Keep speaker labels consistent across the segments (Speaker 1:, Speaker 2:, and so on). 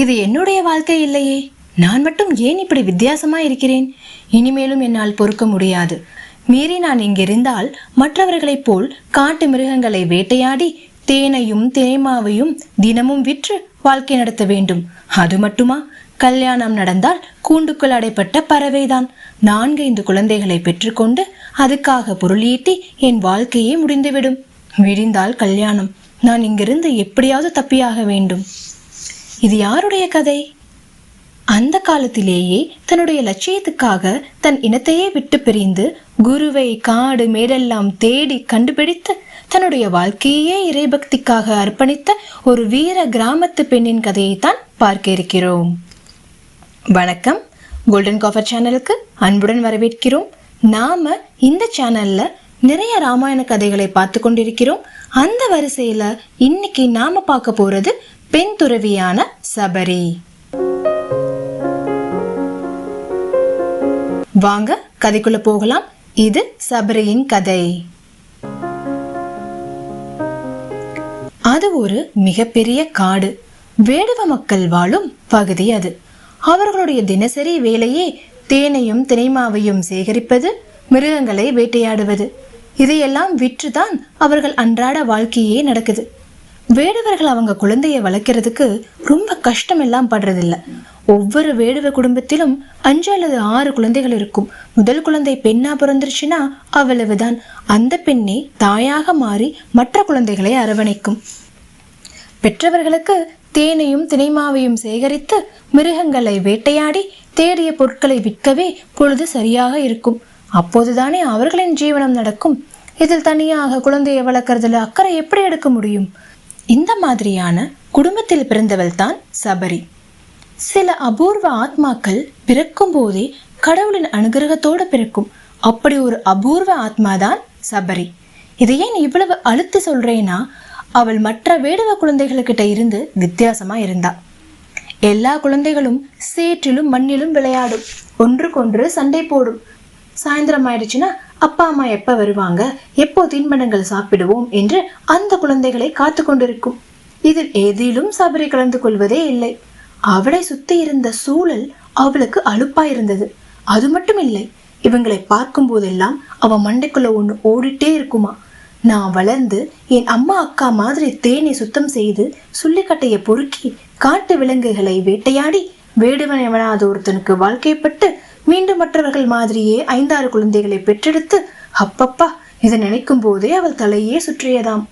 Speaker 1: இது என்னுடைய வாழ்க்கை இல்லையே. நான் மட்டும் ஏன் இப்படி வித்தியாசமா இருக்கிறேன்? இனிமேலும் என்னால் பொறுக்க முடியாது. மீறி நான் இங்கிருந்தால் மற்றவர்களைப் போல் காட்டு மிருகங்களை வேட்டையாடி தேனையும் தேமாவையும் தினமும் விற்று வாழ்க்கை நடத்த வேண்டும். அது மட்டுமா? கல்யாணம் நடந்தால் கூண்டுக்குள் அடைப்பட்ட பறவைதான். நான்கைந்து குழந்தைகளை பெற்றுக்கொண்டு அதுக்காக பொருளீட்டி என் வாழ்க்கையே முடிந்துவிடும். விடிந்தால் கல்யாணம். நான் இங்கிருந்து எப்படியாவது தப்பியாக வேண்டும். இது யாருடைய கதை? அந்த காலத்திலேயே தன்னுடைய லட்சியத்துக்காக தன் இனத்தையே விட்டு பிரிந்து குருவை காடு மேடெல்லாம் தேடி கண்டுபிடித்து தன்னுடைய வாழ்க்கையே இறைபக்திக்காக அர்ப்பணித்த ஒரு வீர கிராமத்து பெண்ணின் கதையைத்தான் பார்க்க இருக்கிறோம். வணக்கம். கோல்டன் காஃபர் சேனலுக்கு அன்புடன் வரவேற்கிறோம். நாம இந்த சேனல்ல நிறைய ராமாயண கதைகளை பார்த்து கொண்டிருக்கிறோம். அந்த வரிசையில இன்னைக்கு நாம பார்க்க போறது பெண் துறவியான சபரி. வாங்க கதைக்குள்ள போகலாம். இது சபரியின் கதை. அது ஒரு மிகப்பெரிய காடு. வேடுவ மக்கள் வாழும் பகுதி அது. அவர்களுடைய தினசரி வேலையே தேனையும் தினைமாவையும் சேகரிப்பது மிருகங்களை வேட்டையாடுவது. இதையெல்லாம் விற்றுதான் அவர்கள் அன்றாட வாழ்க்கையே நடக்குது. வேடுவர்கள் அவங்க குழந்தைய வளர்க்கறதுக்கு ரொம்ப கஷ்டம் எல்லாம் படுறதில்ல. ஒவ்வொரு வேடுவ குடும்பத்திலும் அஞ்சு அல்லது ஆறு குழந்தைகள் இருக்கும். முதல் குழந்தை பெண்ணா பிறந்துருச்சுன்னா அவ்வளவுதான். அந்த பெண்ணே தாயாக மாறி மற்ற குழந்தைகளை அரவணைக்கும். பெற்றவர்களுக்கு தேனையும் தினைமாவையும் சேகரித்து மிருகங்களை வேட்டையாடி தேடிய பொருட்களை விற்கவே பொழுது சரியாக இருக்கும். அப்போதுதானே அவர்களின் ஜீவனம் நடக்கும். இதில் தனியாக குழந்தையை வளர்க்கறதுல அக்கறை எப்படி எடுக்க முடியும்? இந்த மாதிரியான குடும்பத்தில் பிறந்தவள் தான் சபரி. சில அபூர்வ ஆத்மாக்கள் பிறக்கும் போதே கடவுளின் அனுகிரகத்தோடு பிறக்கும். அப்படி ஒரு அபூர்வ ஆத்மா தான் சபரி. இதை ஏன் இவ்வளவு அழுத்து சொல்றேன்னா அவள் மற்ற வேடுவ குழந்தைகளுக்கிட்ட இருந்து வித்தியாசமா இருந்தா. எல்லா குழந்தைகளும் சேற்றிலும் மண்ணிலும் விளையாடும். ஒன்றுக்கொன்று சண்டை போடும். சாயந்தரம் ஆயிடுச்சுன்னா அப்பா அம்மா எப்ப வருவாங்க? எப்போ தின்பண்டங்கள் சாப்பிடுவோம் என்று அந்த குழந்தைகளை காத்து கொண்டிருக்கும். இதில் எதிலும் சபரி கலந்து கொள்வதே இல்லை. அவளை சுத்தி இருந்த சூழல் அவளுக்கு அலுப்பா இருந்தது அது மட்டும் இல்லை இவங்களை பார்க்கும் போதெல்லாம் அவ மண்டைக்குள்ள ஒண்ணு ஓடிட்டே இருக்குமா? நான் வளர்ந்து என் அம்மா அக்கா மாதிரி தேனை சுத்தம் செய்து சுள்ளிக்கட்டையை பொறுக்கி காட்டு விலங்குகளை வேட்டையாடி வேடுவன் எவனாவது ஒருத்தனுக்கு வாழ்க்கைப்பட்டு மீண்டும் மற்றவர்கள் மாதிரியே ஐந்தாறு குழந்தைகளை பெற்றெடுத்து அப்பப்பா இதை நினைக்கும் போதே அவள் தலையே சுற்றியதாம்.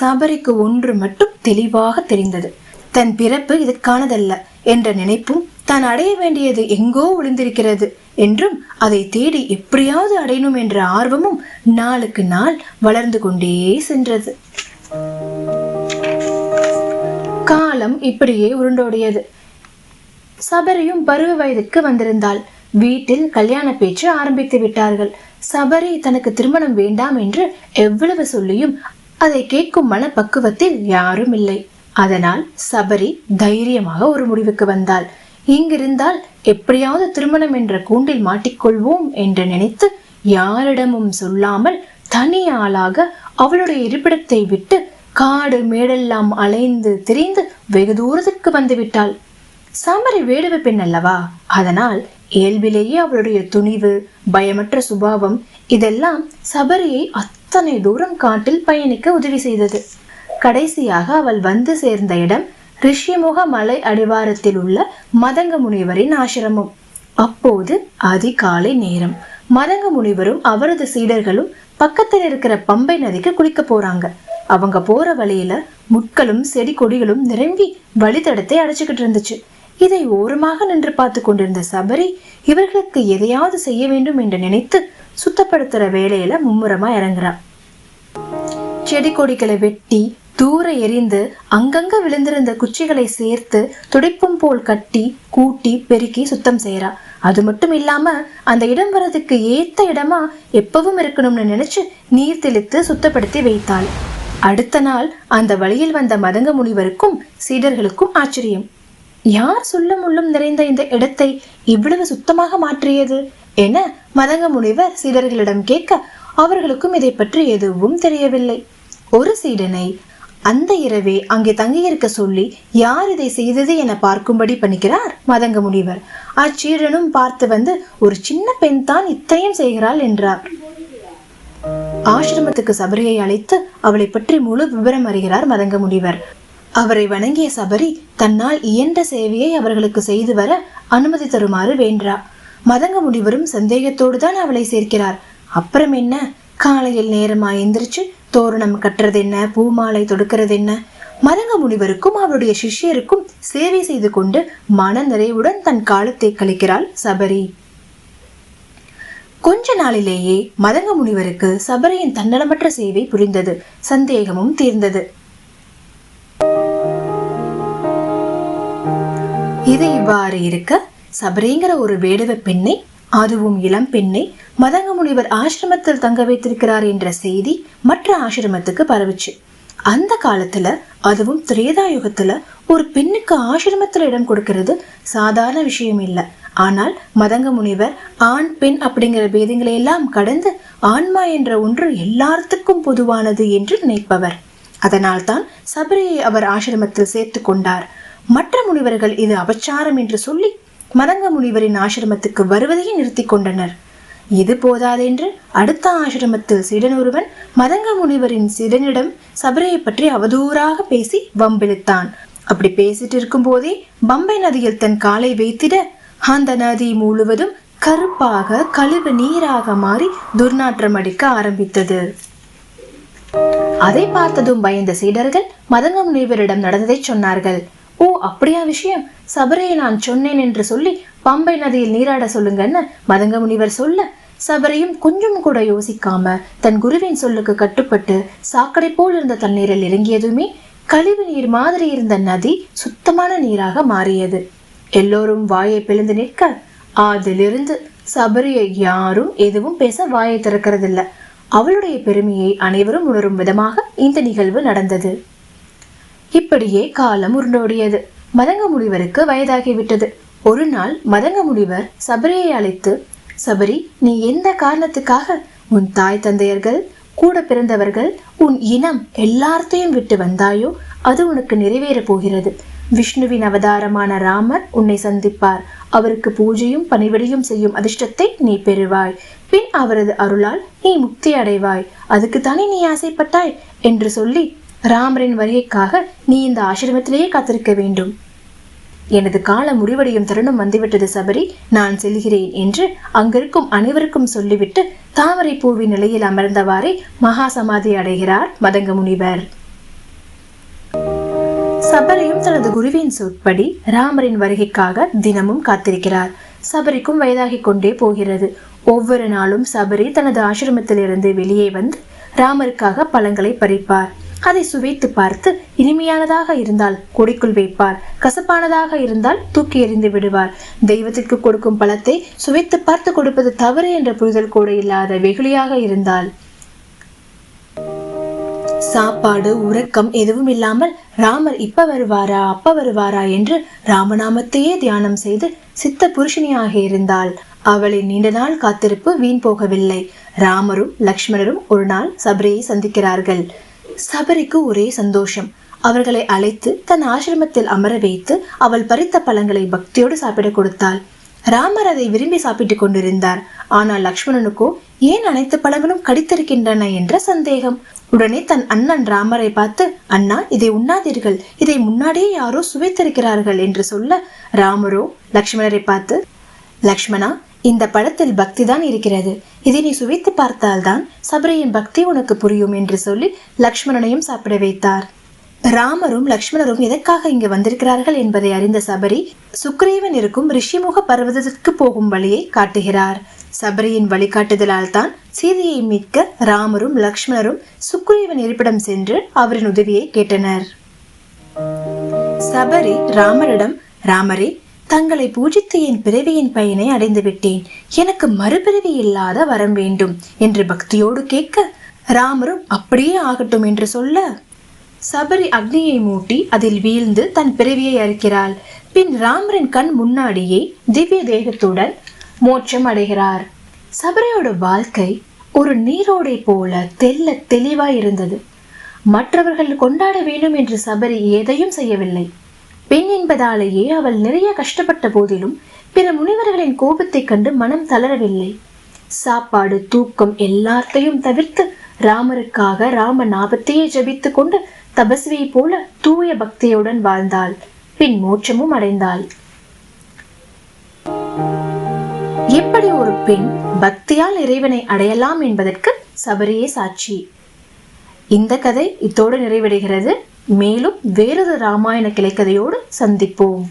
Speaker 1: சபரிக்கு ஒன்று மட்டும் தெளிவாக தெரிந்தது. தன் பிறப்பு இதற்கானதல்ல என்ற நினைப்பும் தான் அடைய வேண்டியது எங்கோ ஒளிந்திருக்கிறது என்றும் அதை தேடி எப்படியாவது அடையணும் என்ற ஆர்வமும் நாளுக்கு நாள் வளர்ந்து கொண்டே சென்றது. காலம் இப்படியே உருண்டோடியது. சபரியும் பருவ வயதுக்கு வந்திருந்தாள். வீட்டில் கல்யாண பேச்சு ஆரம்பித்து விட்டார்கள். சபரி தனக்கு திருமணம் வேண்டாம் என்று எவ்வளவு சொல்லியும் அதை கேட்கும் மனப்பக்குவத்தில் யாரும் இல்லை. அதனால் சபரி தைரியமாக ஒரு முடிவுக்கு வந்தாள். இங்கிருந்தால் எப்படியாவது திருமணம் என்ற கூண்டில் மாட்டிக்கொள்வோம் என்று நினைத்து யாரிடமும் சொல்லாமல் தனி ஆளாக அவளுடைய இருப்பிடத்தை விட்டு காடு மேடெல்லாம் அலைந்து திரிந்து வெகு தூரத்திற்கு வந்துவிட்டாள் சாமரி வேடுவ பெண் அல்லவா? அதனால் இயல்பிலேயே அவளுடைய துணிவு பயமற்ற சுபாவம் இதெல்லாம் சபரியை அத்தனை தூரம் காட்டில் பயணிக்க உதவி செய்தது. கடைசியாக அவள் வந்து சேர்ந்த இடம் ரிஷிமுக மலை அடிவாரத்தில் உள்ள மதங்க முனிவரின் ஆசிரமம். அப்போது அதிகாலை நேரம். மதங்க முனிவரும் அவரது சீடர்களும் பக்கத்தில் இருக்கிற பம்பை நதிக்கு குளிக்க போறாங்க. அவங்க போற வழியில முட்களும் செடி கொடிகளும் நிரம்பி வழித்தடத்தை அடைச்சுக்கிட்டு இருந்துச்சு. இதை ஓரமாக நின்று பார்த்து கொண்டிருந்த சபரி இவர்களுக்கு எதையாவது செய்ய வேண்டும் என்று நினைத்து சுத்தப்படுத்துற வேலையில மும்முரமா இறங்குறா செடி கொடிகளை வெட்டி தூர எரிந்து அங்கங்க விழுந்திருந்த குச்சிகளை சேர்த்து துடைப்பும் போல் கட்டி கூட்டி பெருக்கி சுத்தம் செய்யறா அது மட்டும் இல்லாம அந்த இடம் வரதுக்கு ஏத்த இடமா எப்பவும் இருக்கணும்னு நினைச்சு நீர் தெளித்து சுத்தப்படுத்தி வைத்தாள். அடுத்த நாள் அந்த வழியில் வந்த மதங்க முனிவருக்கும் சீடர்களுக்கும் ஆச்சரியம். யார் சொல்லும் உள்ளும் நிறைந்த இந்த இடத்தை இவ்வளவு சுத்தமாக மாற்றியது என மதங்க முனிவர் சீடர்களிடம் கேட்க அவர்களுக்கும் இதை பற்றி எதுவும் தெரியவில்லை. ஒரு சீடனை அந்த இரவே அங்கே தங்கியிருக்க சொல்லி யார் இதை செய்தது என பார்க்கும்படி பண்ணிக்கிறார் மதங்க முனிவர். அச்சீடனும் பார்த்து வந்து ஒரு சின்ன பெண் தான் இத்தனையும் செய்கிறாள் என்றார். ஆசிரமத்துக்கு சபரியை அழைத்து அவளை பற்றி முழு விவரம் அறிகிறார் மதங்க முனிவர். அவரை வணங்கிய சபரி தன்னால் இயன்ற சேவையை அவர்களுக்கு செய்து வர அனுமதி தருமாறு வேண்டா. மதங்க முனிவரும் சந்தேகத்தோடு தான் அவளை சேர்க்கிறார். அப்புறம் என்ன? காலையில் நேரமா எந்திரிச்சு தோரணம் கட்டுறது என்ன பூமாலை தொடுக்கிறது என்ன மதங்க முனிவருக்கும் அவருடைய சிஷ்யருக்கும் சேவை செய்து கொண்டு மன நிறைவுடன் தன் காலத்தை கழிக்கிறாள் சபரி. கொஞ்ச நாளிலேயே மதங்க முனிவருக்கு சபரியின் தன்னலமற்ற சேவை புரிந்தது. சந்தேகமும் தீர்ந்தது. இது இவ்வாறு இருக்க சபரிங்கிற ஒரு வேடுவ பெண்ணை அதுவும் இளம் பெண்ணை மதங்க முனிவர் ஆசிரமத்தில் தங்க வைத்திருக்கிறார் என்ற செய்தி மற்ற ஆசிரமத்துக்கு பரவிச்சு. அந்த காலத்துல அதுவும் திரேதா யுகத்துல ஒரு பெண்ணுக்கு ஆசிரமத்துல இடம் கொடுக்கிறது சாதாரண விஷயம் இல்லை. ஆனால் மதங்க முனிவர் ஆண் பெண் அப்படிங்கிற பேதங்களை எல்லாம் கடந்து ஆன்மா என்ற ஒன்று எல்லாத்துக்கும் பொதுவானது என்று நினைப்பவர். அதனால்தான் சபரியை அவர் ஆசிரமத்தில் சேர்த்து கொண்டார். மற்ற முனிவர்கள் இது அபச்சாரம் என்று சொல்லி மதங்க முனிவரின் ஆசிரமத்துக்கு வருவதையே நிறுத்தி கொண்டனர். இது போதாதென்று அடுத்த ஆசிரமத்தில் சீடன் ஒருவன் மதங்க முனிவரின் சீடனிடம் சபரியை பற்றி அவதூறாக பேசி வம்பிழுத்தான். அப்படி பேசிட்டு இருக்கும் போதே பம்பை நதியில் தன் காலை வைத்திட அந்த நதி முழுவதும் கருப்பாக கழிவு நீராக மாறி துர்நாற்றம் அடிக்க ஆரம்பித்தது. அதை பார்த்ததும் பயந்த சீடர்கள் மதங்க முனிவரிடம் நடந்ததை சொன்னார்கள். ஓ அப்படியா விஷயம்? சபரியை நான் சொன்னேன் என்று சொல்லி பம்பை நதியில் நீராட சொல்லுங்கன்னு மதங்க முனிவர் சொல்ல சபரியும் கொஞ்சம் கூட யோசிக்காம தன் குருவின் சொல்லுக்கு கட்டுப்பட்டு சாக்கடை போல் இருந்த தண்ணீரில் இறங்கியதுமே கழிவு நீர் மாதிரி இருந்த நதி சுத்தமான நீராக மாறியது. எல்லோரும் வாயை பிளந்து நிற்க அதிலிருந்து சபரியை யாரும் எதுவும் பேச வாயை திறக்கிறதில்ல. அவளுடைய பெருமையை அனைவரும் உணரும் விதமாக இந்த நிகழ்வு நடந்தது. இப்படியே காலம் உருண்டோடியது. மதங்க முனிவருக்கு வயதாகிவிட்டது. ஒரு நாள் மதங்க முனிவர் சபரியை அழைத்து சபரி நீ எந்த காரணத்துக்காக உன் தாய் தந்தையர்கள் கூட பிறந்தவர்கள் உன் இனம் எல்லார்த்தையும் விட்டு வந்தாயோ அது உனக்கு நிறைவேறப் போகிறது. விஷ்ணுவின் அவதாரமான ராமர் உன்னை சந்திப்பார். அவருக்கு பூஜையும் பணிவிடையும் செய்யும் அதிர்ஷ்டத்தை நீ பெறுவாய். பின் அவரது அருளால் நீ முக்தி அடைவாய். அதுக்குத்தானே நீ ஆசைப்பட்டாய்? என்று சொல்லி ராமரின் வருகைக்காக நீ இந்த ஆசிரமத்திலேயே காத்திருக்க வேண்டும். எனது காலம் முடிவடையும் தருணம் வந்துவிட்டது சபரி. நான் செல்கிறேன் என்று அங்கிருக்கும் அனைவருக்கும் சொல்லிவிட்டு தாமரை பூவின் நிலையில் அமர்ந்தவாறே மகா சமாதி அடைகிறார் மதங்க முனிவர். சபரியும் தனது குருவின் சொற்படி ராமரின் வருகைக்காக தினமும் காத்திருக்கிறார். சபரிக்கும் வயதாகிக் கொண்டே போகிறது. ஒவ்வொரு நாளும் சபரி தனது ஆசிரமத்திலிருந்து வெளியே வந்து ராமருக்காக பழங்களை பறிப்பார். அதை சுவைத்து பார்த்து இனிமையானதாக இருந்தால் கொடிக்குள் வைப்பார். கசப்பானதாக இருந்தால் தூக்கி எறிந்து விடுவார். தெய்வத்திற்கு கொடுக்கும் பழத்தை சுவைத்து பார்த்து கொடுப்பது தவறு என்ற புரிதல் கூட இல்லாத வெகுளியாக இருந்தால். சாப்பாடு உறக்கம் எதுவும் இல்லாமல் ராமர் இப்ப வருவாரா அப்ப வருவாரா என்று ராமநாமத்தையே தியானம் செய்து சித்த புருஷனியாக இருந்தால் அவளின் நீண்ட நாள் காத்திருப்பு வீண் போகவில்லை. ராமரும் லக்ஷ்மணரும் ஒரு நாள் சபரியை சந்திக்கிறார்கள். சபரிக்கு ஒரே சந்தோஷம். அவர்களை அழைத்து தன் ஆசிரமத்தில் அமர வைத்து அவள் பறித்த பழங்களை பக்தியோடு சாப்பிட கொடுத்தாள். ராமர் அதை விரும்பி சாப்பிட்டுக் கொண்டிருந்தார். ஆனால் லக்ஷ்மணனுக்கோ ஏன் அனைத்து பழங்களும் கடித்திருக்கின்றன? என்ற சந்தேகம். உடனே தன் அண்ணன் ராமரை பார்த்து அண்ணா இதை உண்ணாதீர்கள். இதை முன்னாடியே யாரோ சுவைத்திருக்கிறார்கள் என்று சொல்ல ராமரோ லக்ஷ்மணரை பார்த்து லக்ஷ்மணா இந்த படத்தில் பக்தி தான் இருக்கிறது. இதை நீ சுவைத்து பார்த்தால்தான் சபரியின் பக்தி உனக்கு புரியும் என்று சொல்லி லக்ஷ்மணனையும் சாப்பிட வைத்தார். ராமரும் லக்ஷ்மணரும் எதற்காக இங்கு வந்திருக்கிறார்கள் என்பதை அறிந்த சபரி சுக்ரீவன் இருக்கும் ரிஷிமுக பர்வதத்திற்கு போகும் வழியை காட்டுகிறார். சபரியின் வழிகாட்டுதலால் தான் சீதையை மீட்க ராமரும் லக்ஷ்மணரும் சுக்ரீவன் இருப்பிடம் சென்று அவரின் உதவியை கேட்டனர். சபரி ராமரிடம் ராமரே தங்களை பூஜித்து என் பிறவியின் பயனை அடைந்து விட்டேன் எனக்கு மறுபிறவி இல்லாத வரம் வேண்டும் என்று பக்தியோடு கேட்க ராமரும் அப்படியே ஆகட்டும் என்று சொல்ல சபரி அக்னியை மூட்டி அதில் வீழ்ந்து தன் பிறவியை அறுக்கிறாள். பின் ராமரின் கண் முன்னாடியே திவ்ய தேகத்துடன் மோட்சம் அடைகிறார். சபரியோட வாழ்க்கை ஒரு நீரோடை போல தெல்ல தெளிவாய் இருந்தது. மற்றவர்கள் கொண்டாட வேண்டும் என்று சபரி எதையும் செய்யவில்லை. பெண் என்பதாலேயே அவள் நிறைய கஷ்டப்பட்ட போதிலும் பிற முனிவர்களின் கோபத்தைக் கண்டு மனம் தளரவில்லை. சாப்பாடு தூக்கம் எல்லாத்தையும் தவிர்த்து ராமருக்காக ராம நாபத்தையே ஜபித்துக் கொண்டு தபஸ்வியை போல தூய பக்தியுடன் வாழ்ந்தாள். பின் மோட்சமும் அடைந்தாள். எப்படி ஒரு பெண் பக்தியால் இறைவனை அடையலாம் என்பதற்கு சபரியே சாட்சி. இந்த கதை இத்தோடு நிறைவடைகிறது. மேலும் வேறொரு ராமாயண கிளைக்கதையோடு சந்திப்போம்.